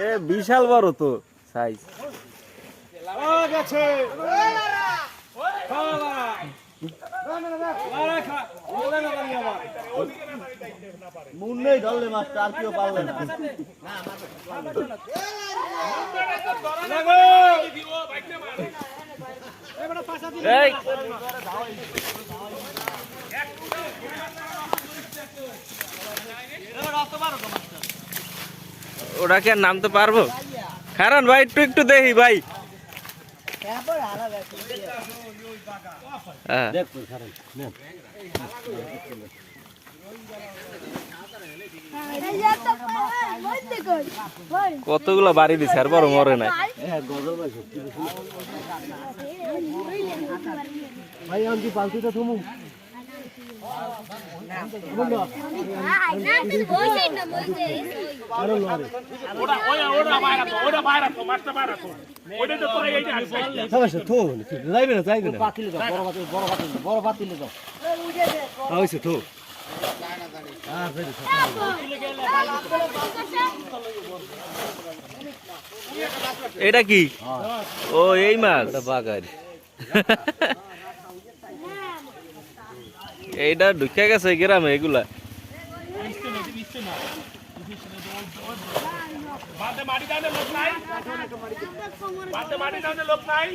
এ বিশাল বড় তো সাইজ মুন্নেই ধরলে মাছটা আর কেউ পারলে না। এই ওটা কি আর নামতে পারব? কারণ ভাই, একটু একটু দেখি ভাই। হ্যাঁ। কতগুলো বাড়ি দিছে, আর বড় মরে নাই। ভাই, আমি যাইবে না যাইবে না বড় পাতিলে বড় পাতিলে বড় পাতিলে দাও হইছে থো হ্যাঁ এটা কি? ও এই মাছ। বাগার এইটা ঢুকে গেছে গ্রামে এগুলা। লোক নাই।